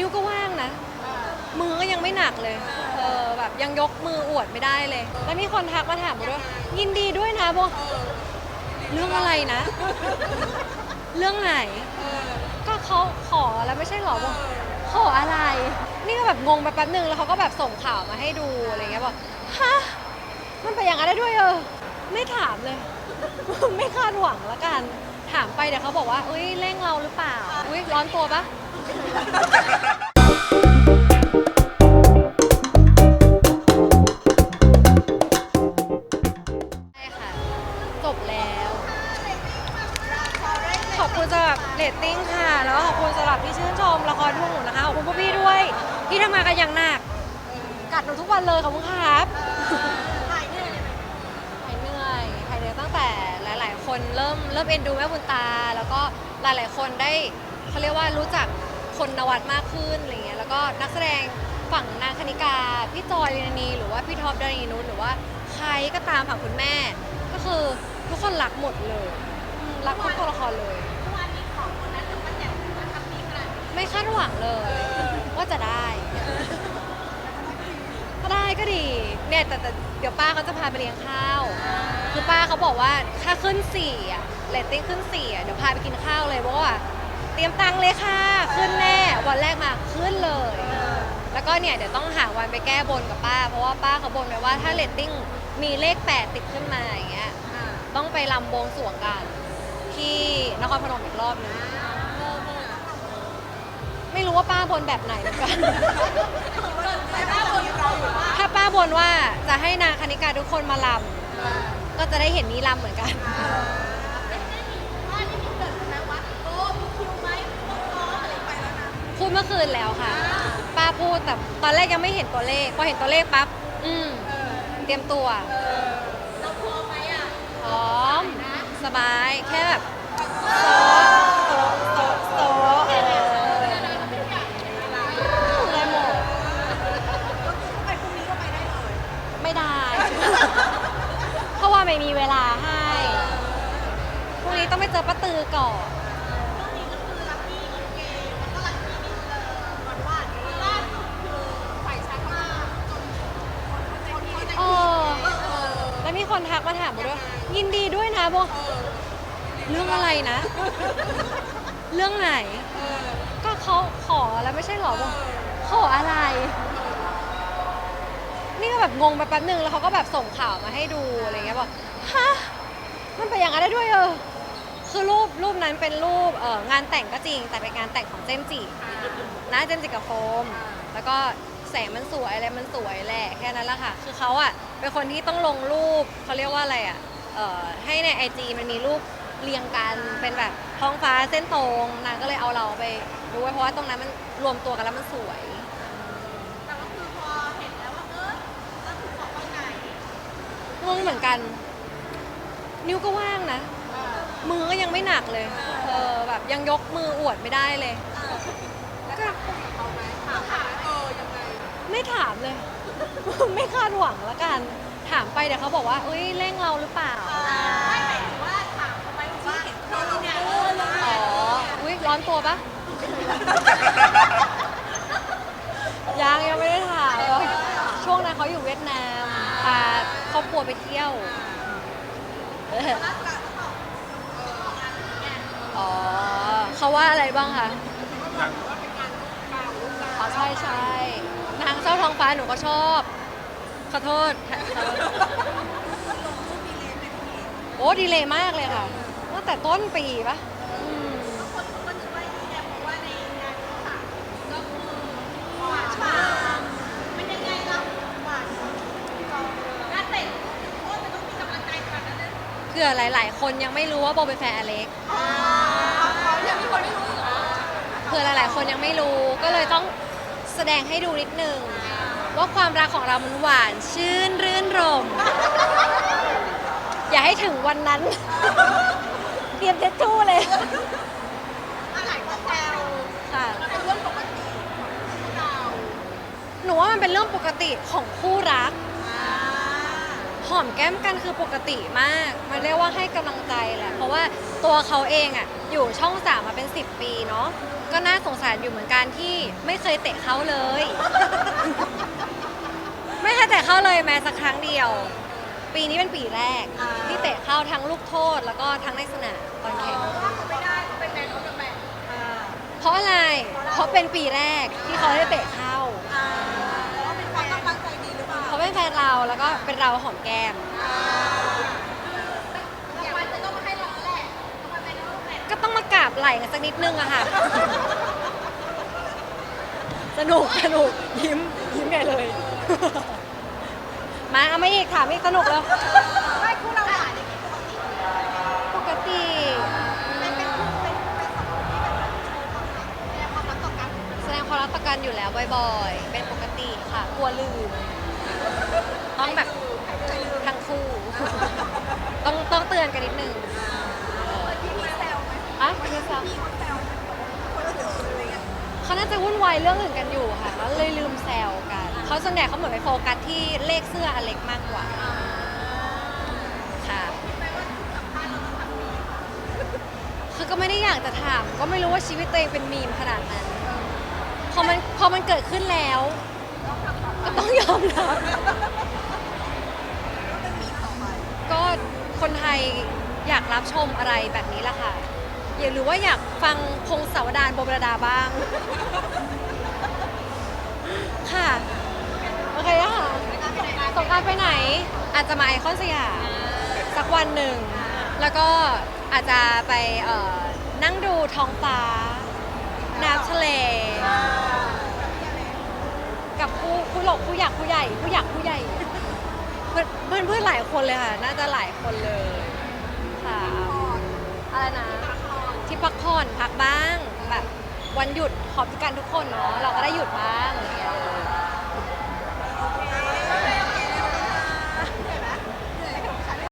นิ้วก็ว่างนะ มือก็ยังไม่หนักเลย เออแบบยังยกมืออวดไม่ได้เลย แล้วมีคนทักมาถามมาด้วยยินดีด้วยนะบอกเรื่องอะไรนะ เรื่องไหน ก็เขาขอแล้วไม่ใช่หรอบอกขออะไร นี่ก็แบบงงไปแป๊บนึงแล้วเขาก็แบบส่งข่าวมาให้ดูอะไรเงี้ยบอกฮะมันไปนอย่างนั้นได้ด้วยเออไม่ถามเลย ไม่คาดหวังละกัน ถามไปเดี๋ยวเขาบอกว่าอุ้ยเร่งเราหรือเปล่าอุ้ยร้อนตัวปะ ใช่ค่ะ จบแล้ว ขอบคุณสำหรับเรตติ้งค่ะ แล้วก็ขอบคุณสำหรับที่ชื่นชมละครทุ่งหนูนะคะ ขอบคุณพวกพี่ด้วย ที่ทำงานกันอย่างหนัก กัดหนูทุกวันเลยขอบคุณครับหายเนื่อยหายเหนื่อยหายเหนื่อยตั้งแต่หลาย ๆ คนเริ่มเริ่มเอ็นดูแม่บุญตา แล้วก็หลาย ๆ คนได้เขาเรียกว่ารู้จัก คนนวัดมากขึ้นอะไรเงี้ยแล้วก็นักแสดงฝั่งนางคณิกา พี่จอยลินานีหรือว่าพี่ท็อปดารีนุชหรือว่าใครก็ตามฝั่งคุณแม่ ก็คือทุกคนรักหมดเลยอืมรักทุกตัวละครเลยไม่คาดหวังเลยว่าจะได้ ถ้าได้ก็ดี เนี่ยแต่แต่เดี๋ยวป้าเขาจะพาไปเลี้ยงข้าว คือป้าเขาบอกว่าถ้าขึ้นสี่อะเรตติ้งขึ้นสี่อะเดี๋ยวพาไปกินข้าวเลยเพราะว่า รียมตังค์เลยค่ะ ขึ้นแน่วันแรกมาขึ้นเลย แล้วก็เนี่ยเดี๋ยวต้องหาวันไปแก้บนกับป้า เพราะว่าป้าเขาบนไว้ว่าถ้าเรตติ้งมีเลขแปดติดขึ้นมาอย่างเงี้ยต้องไปลำบวงสรวงกัน ที่นครพนมอีกรอบนึงไม่รู้ว่าป้าบนแบบไหนเหมือนกันถ้าป้าบนว่าจะให้นางคณิกาทุกคนมาลำก็จะได้เห็นนี้ลำเหมือนกัน ดเมื่อคืนแล้วค่ะ ป้าพูดแต่ตอนแรกยังไม่เห็นตัวเลข พอเห็นตัวเลขปั๊บอืมเตรียมตัวพร้อมสบายแค่แบบโซะโซะโซะโซะเออได้หมดไม่ได้ เพราะว่าไม่มีเวลาให้พรุ่งนี้ต้องไปเจอป้าตือก่อน คนทักมาถามมาด้วยยินดีด้วยนะบอกเรื่องอะไรนะ เรื่องไหน ก็เขาขอแล้วไม่ใช่หรอบอกขออะไร นี่ก็แบบงงไปแป๊บนึงแล้วเขาก็แบบส่งข่าวมาให้ดูอะไรเงี้ยบอกฮะมันไปนอย่างนั้นได้ด้วยเออคือรูปรูปนั้นเป็นรูปเอ่องานแต่งก็จริง แต่เป็นงานแต่งของเจมส์จินะเจมส์จิกับโฟม แล้วก็แสงมันสวยอะไรมันสวยแหละแค่นั้นแหละค่ะ คือเขาอะ เป็นคนที่ต้องลงรูปเขาเรียกว่าอะไรอะเอ่อให้ในไอจีมันมีรูปเรียงกันเป็นแบบท้องฟ้าเส้นตรงนางก็เลยเอาเราไปดูไว้เพราะว่าตรงนั้นมันรวมตัวกันแล้วมันสวยงงเหมือนกัน นิ้วก็ว่างนะมือก็ยังไม่หนักเลย เออแบบยังยกมืออวดไม่ได้เลยก็ไม่ถามเลย ไม่คาดหวังละกัน ถามไปเดี๋ยวเขาบอกว่าอุ้ยเร่งเราหรือเปล่าอ๋ออุ้ยร้อนตัวปะยังยังไม่ได้ถามเลยช่วงนั้นเขาอยู่เวียดนามพาครอบครัวไปเที่ยวเอออ๋อเขาว่าอะไรบ้างคะอ๋อใช่ใช่นาง เจ้าทองฟ้าหนูก็ชอบ ขอโทษ โอ้ดีเลยมากเลยค่ะตั้งแต่ต้นปีปะอืมเผื่อหลาย ๆ คนยังไม่รู้ว่าโบเป็นแฟนอเล็กเผื่อหลาย ๆ คนยังไม่รู้ก็เลยต้อง แสดงให้ดูนิดนึง ว่าความรักของเรามันหวานชื่นรื่นรม อย่าให้ถึงวันนั้น เตรียมเช็ดชู่เลยค่ะหนูว่ามันเป็นเรื่องปกติของคู่รัก หอมแก้มกันคือปกติมาก มันเรียกว่าให้กำลังใจแหละ เพราะว่าตัวเขาเองอะอยู่ช่องสามมาเป็น 10 ปีเนาะ ก็น่าสงสารอยู่เหมือนกันที่ไม่เคยเตะเขาเลย ไม่เคยเตะเข้าเลยแม้สักครั้งเดียว ปีนี้เป็นปีแรกที่เตะเข้าทั้งลูกโทษแล้วก็ทั้งในสนามตอนแข่งไม่ได้เป็นแมนเขาจะแมนเพราะอะไร เพราะเป็นปีแรกที่เขาได้เตะเข้าว่ นแฟนเราแล้วก็เป็นเราหอมแก้มรางวัลจะต้องมาให้เราแหละรางวัลเป็นต้องแหละก็ต้องมากราบไหล่กันสักนิดนึงอะค่ะ สนุกสนุกยิ้มยิ้มใหญ่เลย มาเอามาอีกถามอีกสนุกแล้ว ไม่คู่เราหวานปกติเป็นเป็นคู่เป็นเป็นสองคนที่แบบแสดงความรักต่อกันแสดงความรักต่อกันอยู่แล้วบ่อยๆ เป็นปกติค่ะ กลัวลืม ต้องแบบทั้งคู่ ต้องต้องเตือนกันนิดนึงพี่มีแซวไหมอะพี่ซะพี่เขาแซวคนละเดือนอะไรเงี้ยเขาน่าจะวุ่นวายเรื่องอื่นกันอยู่ค่ะแล้วเลยลืมแซวกันเขาส่วนใหญ่เขาเหมือนไปโฟกัสที่เลขเสื้ออเล็กมากกว่าค่ะคือก็ไม่ได้อยากจะถาม ก็ไม่รู้ว่าชีวิตตัวเองเป็นมีมขนาดนั้นพอมันพอมันเกิดขึ้นแล้ว ก็ต้องยอมรับ เป็นมีต่อไป ก็ คนไทยอยากรับชมอะไรแบบนี้แหละค่ะอย่าหรือว่าอยากฟังพงศาวดารโบมรดาบ้าง ค่ะ โอเคอะค่ะสงกรารไปไหน อาจจะมาไอคอนสยามสักวันหนึ่ง แล้วก็อาจจะไปเอ่อนั่งดูท้องฟ้า น้ำทะเล กับผู้ผู้หลกผู้อยากผู้ใหญ่ ผู้อยากผู้ใหญ่ เพื่อนเพื่อนเพื่อนหลายคนเลยค่ะ น่าจะหลายคนเลยค่ะอะไรนะ ที่พักผ่อนพักบ้าง แบบวันหยุดขอบพิการทุกคนเนาะ เราก็ได้หยุดบ้างอย่างเงี้ย